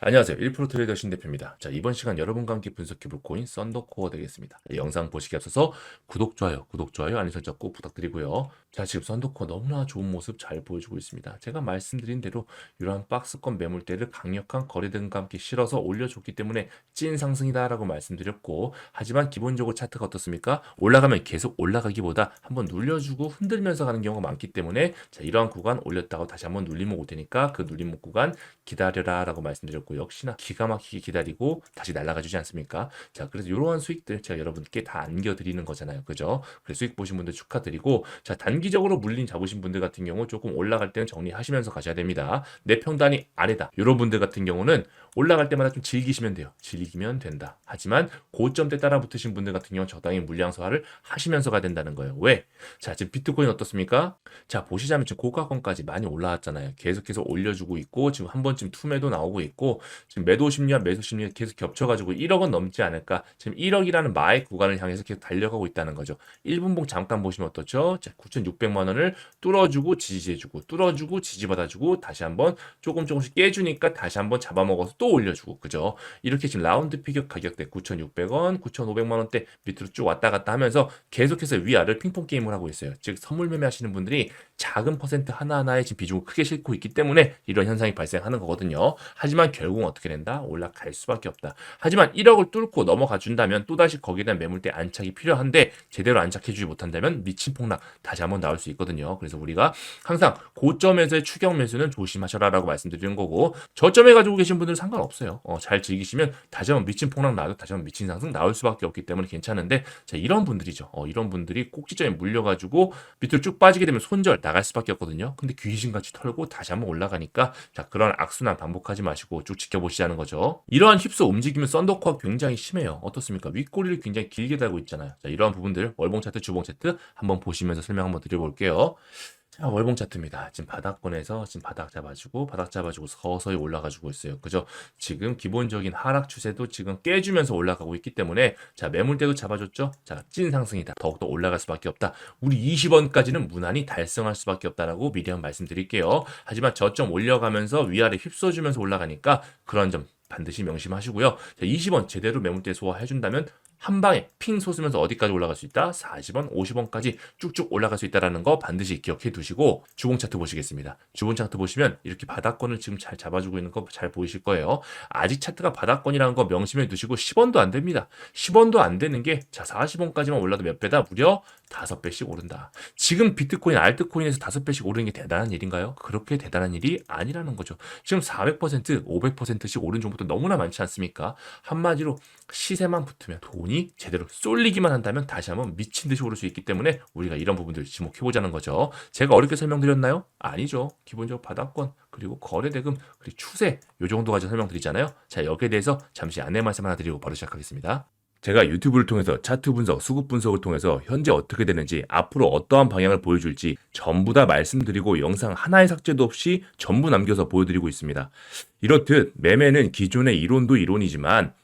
안녕하세요. 1% 트레이더 신 대표입니다. 자, 이번 시간 여러분과 함께 분석해볼 코인 썬더코어 되겠습니다. 영상 보시기 앞서서 구독, 좋아요, 구독, 좋아요, 알림 설정 꼭 부탁드리고요. 자, 지금 썬더코어 너무나 좋은 모습 잘 보여주고 있습니다. 제가 말씀드린 대로 이러한 박스권 매물대를 강력한 거래 등과 함께 실어서 올려줬기 때문에 찐 상승이다라고 말씀드렸고, 하지만 기본적으로 차트가 어떻습니까? 올라가면 계속 올라가기보다 한번 눌려주고 흔들면서 가는 경우가 많기 때문에 자, 이러한 구간 올렸다고 다시 한번 눌림목 올 테니까 그 눌림목 구간 기다려라라고 말씀드렸고 역시나 기가 막히게 기다리고 다시 날아가 주지 않습니까? 자, 그래서 이러한 수익들 제가 여러분께 다 안겨드리는 거잖아요. 그죠? 그래서 수익 보신 분들 축하드리고 자, 단기적으로 물린 잡으신 분들 같은 경우 조금 올라갈 때는 정리하시면서 가셔야 됩니다. 내 평단이 아래다. 이런 분들 같은 경우는 올라갈 때마다 좀 즐기시면 돼요. 즐기면 된다. 하지만 고점대 따라 붙으신 분들 같은 경우는 적당히 물량 소화를 하시면서 가야 된다는 거예요. 왜? 자, 지금 비트코인 어떻습니까? 자, 보시자면 지금 고가권까지 많이 올라왔잖아요. 계속해서 올려주고 있고, 지금 한 번쯤 투매도 나오고 있고, 지금 매도 심리와 매수 심리가 계속 겹쳐가지고 1억은 넘지 않을까. 지금 1억이라는 마의 구간을 향해서 계속 달려가고 있다는 거죠. 1분봉 잠깐 보시면 어떻죠? 자, 9,600만 원을 뚫어주고 지지해주고, 뚫어주고 지지받아주고, 다시 한번 조금 조금씩 깨주니까 다시 한번 잡아먹어서 또 올려주고, 그죠? 이렇게 지금 라운드 피격 가격대 9,600원, 9,500만 원대 밑으로 쭉 왔다 갔다 하면서 계속해서 위아래를 핑퐁 게임을 하고 있어요. 즉 선물 매매하시는 분들이 작은 퍼센트 하나하나에 지금 비중을 크게 싣고 있기 때문에 이런 현상이 발생하는 거거든요. 하지만 결국은 어떻게 된다? 올라갈 수밖에 없다. 하지만 1억을 뚫고 넘어가 준다면 또다시 거기에 대한 매물대 안착이 필요한데 제대로 안착해주지 못한다면 미친 폭락 다시 한번 나올 수 있거든요. 그래서 우리가 항상 고점에서의 추격 매수는 조심하셔라라고 말씀드리는 거고 저점에 가지고 계신 분들은 상관없어요. 어, 잘 즐기시면 다시 한번 미친 폭락 나도 다시 한번 미친 상승 나올 수밖에 없기 때문에 괜찮은데 자 이런 분들이죠. 어, 이런 분들이 꼭지점에 물려가지고 밑으로 쭉 빠지게 되면 손절 나갈 수밖에 없거든요. 근데 귀신같이 털고 다시 한번 올라가니까 자 그런 악순환 반복하지 마시고 쭉 지켜보시자는 거죠. 이러한 휩쓸 움직이면 썬더코어 굉장히 심해요. 어떻습니까? 윗꼬리를 굉장히 길게 달고 있잖아요. 자 이러한 부분들 월봉 차트, 주봉 차트 한번 보시면서 설명 한번 드려볼게요. 자, 월봉 차트입니다. 지금 바닥권에서 지금 바닥 잡아주고 바닥 잡아주고 서서히 올라가지고 있어요. 그죠? 지금 기본적인 하락 추세도 지금 깨주면서 올라가고 있기 때문에 자 매물대도 잡아줬죠. 자 찐 상승이다. 더욱더 올라갈 수밖에 없다. 우리 20원까지는 무난히 달성할 수밖에 없다라고 미리 한번 말씀드릴게요. 하지만 저점 올려가면서 위아래 휩써주면서 올라가니까 그런 점 반드시 명심하시고요. 자, 20원 제대로 매물대 소화해준다면 한 방에 핑 솟으면서 어디까지 올라갈 수 있다? 40원, 50원까지 쭉쭉 올라갈 수 있다라는 거 반드시 기억해 두시고 주봉 차트 보시겠습니다. 주봉 차트 보시면 이렇게 바닥권을 지금 잘 잡아주고 있는 거 잘 보이실 거예요. 아직 차트가 바닥권이라는 거 명심해 두시고 10원도 안 됩니다. 10원도 안 되는 게 자 40원까지만 올라도 몇 배다? 무려 5배씩 오른다. 지금 비트코인, 알트코인에서 5배씩 오르는 게 대단한 일인가요? 그렇게 대단한 일이 아니라는 거죠. 지금 400%, 500%씩 오른 정보도 너무나 많지 않습니까? 한마디로 시세만 붙으면 돈이 제대로 쏠리기만 한다면 다시 한번 미친 듯이 오를 수 있기 때문에 우리가 이런 부분들 지목해 보자는 거죠. 제가 어렵게 설명드렸나요? 아니죠. 기본적으로 바닥권 그리고 거래 대금 그리고 추세 요 정도까지 설명드리잖아요. 자 여기에 대해서 잠시 안내 말씀 하나 드리고 바로 시작하겠습니다. 제가 유튜브를 통해서 차트 분석, 수급 분석을 통해서 현재 어떻게 되는지, 앞으로 어떠한 방향을 보여줄지 전부 다 말씀드리고 영상 하나의 삭제도 없이 전부 남겨서 보여드리고 있습니다. 이렇듯 매매는 기존의 이론도 이론이지만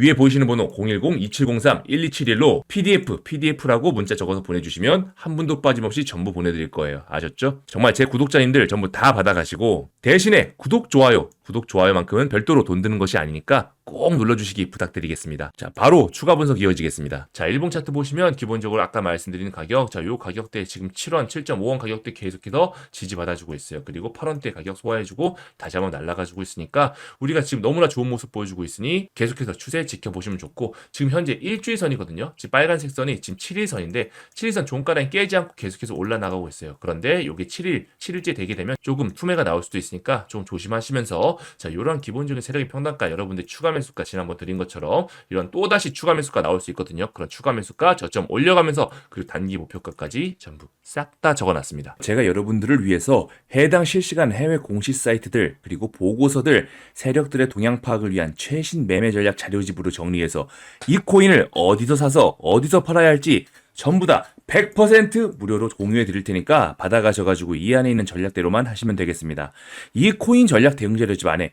위에 보이시는 번호 010-2703-1271로 PDF, PDF라고 문자 적어서 보내주시면 한 분도 빠짐없이 전부 보내드릴 거예요. 아셨죠? 정말 제 구독자님들 전부 다 받아가시고 대신에 구독, 좋아요, 구독, 좋아요만큼은 별도로 돈 드는 것이 아니니까 꼭 눌러주시기 부탁드리겠습니다. 자, 바로 추가 분석 이어지겠습니다. 자, 일봉 차트 보시면 기본적으로 아까 말씀드린 가격, 자, 요 가격대 지금 7원, 7.5원 가격대 계속해서 지지받아주고 있어요. 그리고 8원대 가격 소화해주고 다시 한번 날아가지고 있으니까 우리가 지금 너무나 좋은 모습 보여주고 있으니 계속해서 추세 지켜보시면 좋고 지금 현재 일주일선이거든요. 지금 빨간색 선이 지금 7일선인데 7일선 종가라인 깨지 않고 계속해서 올라나가고 있어요. 그런데 요게 7일, 7일째 되게 되면 조금 투매가 나올 수도 있으니까 좀 조심하시면서 자, 요런 기본적인 세력의 평단가 여러분들 추가 매수가 지난번 드린 것처럼 이런 또다시 추가 매수가 나올 수 있거든요. 그런 추가 매수가 저점 올려가면서 그리고 단기 목표가까지 전부 싹 다 적어놨습니다. 제가 여러분들을 위해서 해당 실시간 해외 공시 사이트들 그리고 보고서들 세력들의 동향 파악을 위한 최신 매매 전략 자료 집으로 정리해서 이 코인을 어디서 사서 어디서 팔아야 할지 전부 다 100% 무료로 공유해 드릴 테니까 받아가셔가지고 이 안에 있는 전략대로만 하시면 되겠습니다. 이 코인 전략 대응 자료집 안에